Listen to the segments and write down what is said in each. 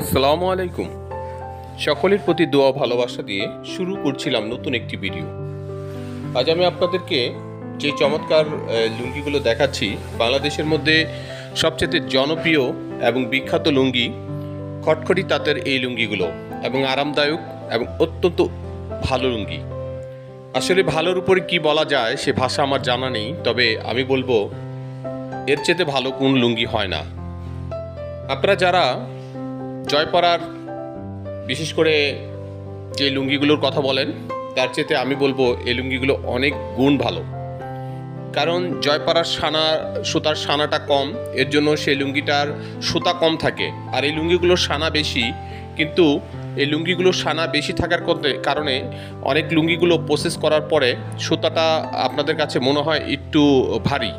আসসালামু আলাইকুম। সকলের প্রতি দোয়া, ভালোবাসা দিয়ে শুরু করছিলাম নতুন একটি ভিডিও। আজ আমি আপনাদেরকে যে চমৎকার লুঙ্গিগুলো দেখাচ্ছি, বাংলাদেশের মধ্যে সবচেয়ে জনপ্রিয় এবং বিখ্যাত লুঙ্গি খটখটি তাঁতের এই লুঙ্গিগুলো এবং আরামদায়ক এবং অত্যন্ত ভালো লুঙ্গি। আসলে ভালোর উপরে কি বলা যায়, সে ভাষা আমার জানা নেই, তবে আমি বলব, এর চেয়ে ভালো কোন লুঙ্গি হয় না। আপনারা যারা জয়পাড়ার, বিশেষ করে যে লুঙ্গিগুলোর কথা বলেন, তার চেয়েতে আমি বলব এই লুঙ্গিগুলো অনেক গুণ ভালো। কারণ জয়পাড়ার সানা, সুতার সানাটা কম, এর জন্য সেই লুঙ্গিটার সুতা কম থাকে। আর এই লুঙ্গিগুলোর সানা বেশি, কিন্তু এই লুঙ্গিগুলোর সানা বেশি থাকার করতে- কারণে অনেক লুঙ্গিগুলো প্রসেস করার পরে সুতাটা আপনাদের কাছে মনে হয় একটু ভারী।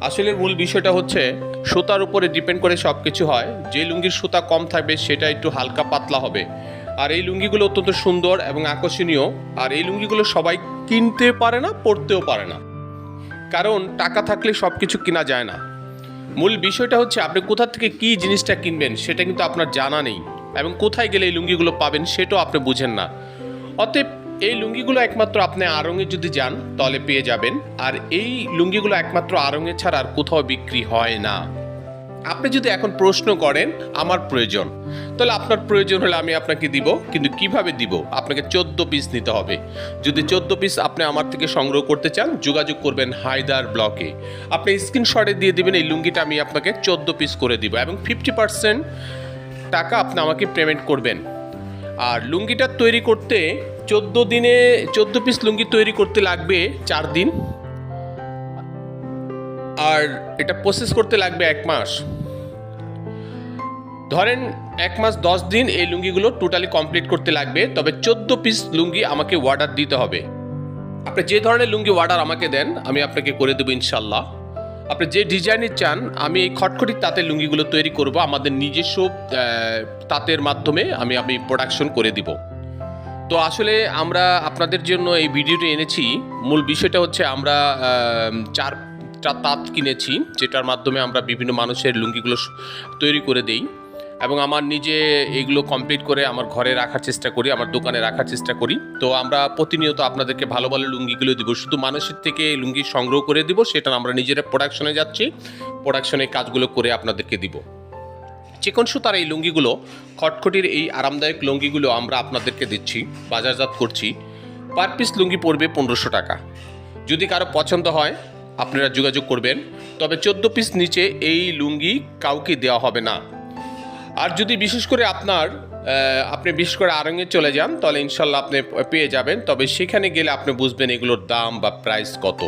আসলে মূল বিষয়টা হচ্ছে, সুতার উপরে ডিপেন্ড করে সব কিছু হয়। যে লুঙ্গির সুতা কম থাকবে, সেটা একটু হালকা পাতলা হবে। আর এই লুঙ্গিগুলো অত্যন্ত সুন্দর এবং আকর্ষণীয়। আর এই লুঙ্গিগুলো সবাই কিনতে পারে না, পরতেও পারে না। কারণ টাকা থাকলে সব কিছু কেনা যায় না। মূল বিষয়টা হচ্ছে, আপনি কোথা থেকে কি জিনিসটা কিনবেন, সেটা কিন্তু আপনার জানা নেই। এবং কোথায় গেলে এই লুঙ্গিগুলো পাবেন, সেটাও আপনি বুঝেন না। অতএব এই লুঙ্গিগুলো একমাত্র আপনি আড়ঙে যদি যান তাহলে পেয়ে যাবেন। আর এই লুঙ্গিগুলো একমাত্র আড়ঙে ছাড়া আর কোথাও বিক্রি হয় না। আপনি যদি এখন প্রশ্ন করেন, আমার প্রয়োজন। তাহলে আপনার প্রয়োজন হলে আমি আপনাকে দিব, কিন্তু কীভাবে দিব? আপনাকে চোদ্দ পিস নিতে হবে। যদি চোদ্দ পিস আপনি আমার থেকে সংগ্রহ করতে চান, যোগাযোগ করবেন হায়দার ব্লকে। আপনি স্ক্রিনশটে দিয়ে দিবেন, এই লুঙ্গিটা আমি আপনাকে চোদ্দ পিস করে দিব এবং ফিফটি পার্সেন্ট টাকা আপনি আমাকে পেমেন্ট করবেন। আর লুঙ্গিটা তৈরি করতে চোদ্দ দিনে চোদ্দ পিস লুঙ্গি তৈরি করতে লাগবে চার দিন। আর এটা প্রসেস করতে লাগবে এক মাস। ধরেন এক মাস দশ দিন এই লুঙ্গিগুলো টোটালি কমপ্লিট করতে লাগবে, তবে চোদ্দ পিস লুঙ্গি আমাকে অর্ডার দিতে হবে। আপনি যে ধরনের লুঙ্গি অর্ডার আমাকে দেন, আমি আপনাকে করে দেবো ইনশাল্লাহ আপনি যে ডিজাইনের চান, আমি এই খটখটি তাঁতের লুঙ্গিগুলো তৈরি করব, আমাদের নিজস্ব তাঁতের মাধ্যমে আমি আমি প্রোডাকশন করে দিব। তো আসলে আমরা আপনাদের জন্য এই ভিডিওটি এনেছি। মূল বিষয়টা হচ্ছে আমরা চার চার তাঁত কিনেছি, যেটার মাধ্যমে আমরা বিভিন্ন মানুষের লুঙ্গিগুলো তৈরি করে দেই। এবং আমার নিজে এগুলো কমপ্লিট করে আমার ঘরে রাখার চেষ্টা করি, আমার দোকানে রাখার চেষ্টা করি। তো আমরা প্রতিনিয়ত আপনাদেরকে ভালো ভালো লুঙ্গিগুলো দিব। শুধু মানুষের থেকে লুঙ্গি সংগ্রহ করে দিব, সেটা আমরা নিজেরা প্রোডাকশনে যাচ্ছি। প্রোডাকশনে কাজগুলো করে আপনাদেরকে দিব। চিকন সুতার এই লুঙ্গিগুলো, খটখটির এই আরামদায়ক লুঙ্গিগুলো আমরা আপনাদেরকে দিচ্ছি, বাজারজাত করছি। পার পিস লুঙ্গি পড়বে পনেরোশো টাকা। যদি কারও পছন্দ হয়, আপনারা যোগাযোগ করবেন। তবে চোদ্দ পিস নিচে এই লুঙ্গি কাউকে দেওয়া হবে না। আর যদি বিশেষ করে আপনার আপনি বিশেষ করে আরঙে চলে যান, তাহলে ইনশাল্লাহ আপনি পেয়ে যাবেন। তবে সেখানে গেলে আপনি বুঝবেন এগুলোর দাম বা প্রাইস কত।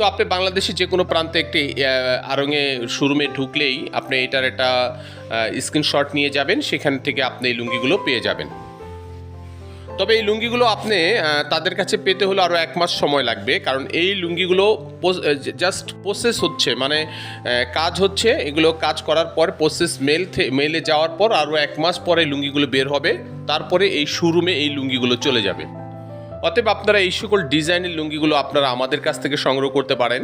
তো আপনি বাংলাদেশে যে কোনো প্রান্তে একটি আড়ঙে শোরুমে ঢুকলেই আপনি এটার একটা স্ক্রিনশট নিয়ে যাবেন, সেখান থেকে আপনি এই লুঙ্গিগুলো পেয়ে যাবেন। তবে এই লুঙ্গিগুলো আপনি তাদের কাছে পেতে হলে আরও এক মাস সময় লাগবে, কারণ এই লুঙ্গিগুলো জাস্ট প্রসেস হচ্ছে মানে কাজ হচ্ছে, এগুলো কাজ করার পর প্রসেস মেল মেলে যাওয়ার পর আরও এক মাস পরে লুঙ্গিগুলো বের হবে, তারপরে এই শোরুমে এই লুঙ্গিগুলো চলে যাবে। অতএব আপনারা এই সকল ডিজাইনের লুঙ্গিগুলো আপনারা আমাদের কাছ থেকে সংগ্রহ করতে পারেন।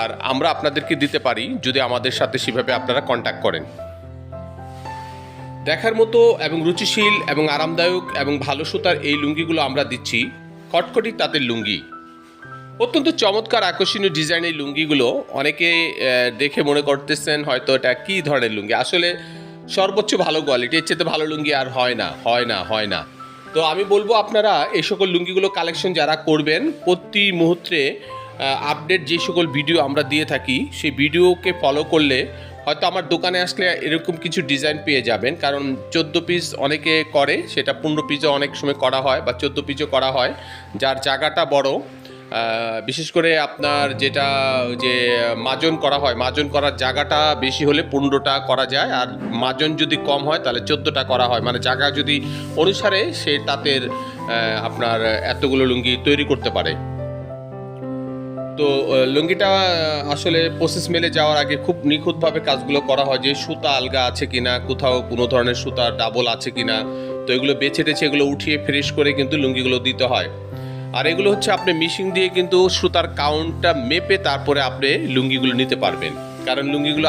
আর আমরা আপনাদেরকে দিতে পারি যদি আমাদের সাথে সেভাবে আপনারা কন্ট্যাক্ট করেন। দেখার মতো এবং রুচিশীল এবং আরামদায়ক এবং ভালো সুতার এই লুঙ্গিগুলো আমরা দিচ্ছি কটকটি তাঁতের লুঙ্গি। অত্যন্ত চমৎকার আকর্ষণীয় ডিজাইনের লুঙ্গিগুলো অনেকে দেখে মনে করতেছেন হয়তো এটা কী ধরনের লুঙ্গি। আসলে সর্বোচ্চ ভালো কোয়ালিটি এর চেয়ে ভালো লুঙ্গি আর হয় না হয় না হয় না। তো আমি বলব আপনারা এই সকল লুঙ্গিগুলো কালেকশন যারা করবেন, প্রতি মুহূর্তে আপডেট যে সকল ভিডিও আমরা দিয়ে থাকি, সেই ভিডিওকে ফলো করলে হয়তো আমার দোকানে আসলে এরকম কিছু ডিজাইন পেয়ে যাবেন। কারণ চোদ্দ পিস অনেকে করে, সেটা পনেরো পিসও অনেক সময় করা হয় বা চোদ্দ পিসও করা হয়, যার জায়গাটা বড় বিশেষ করে আপনার যেটা যে মাজন করা হয়, মাজন করার জায়গাটা বেশি হলে পনেরোটা করা যায়, আর মাজন যদি কম হয় তাহলে চোদ্দোটা করা হয়। মানে জায়গা যদি অনুসারে সে তাঁতের আপনার এতগুলো লুঙ্গি তৈরি করতে পারে। তো লুঙ্গিটা আসলে প্রসেস মেলে যাওয়ার আগে খুব নিখুঁতভাবে কাজগুলো করা হয় যে সুতা আলগা আছে কিনা, কোথাও কোনো ধরনের সুতা ডাবল আছে কিনা। তো এগুলো বেছে টেছে এগুলো উঠিয়ে ফ্রেশ করে কিন্তু লুঙ্গিগুলো দিতে হয়। আর এগুলো হচ্ছে আপনি মিশিং দিয়ে কিন্তু সুতার কাউন্টটা মেপে তারপরে আপনি লুঙ্গিগুলো নিতে পারবেন। কারণ লুঙ্গিগুলো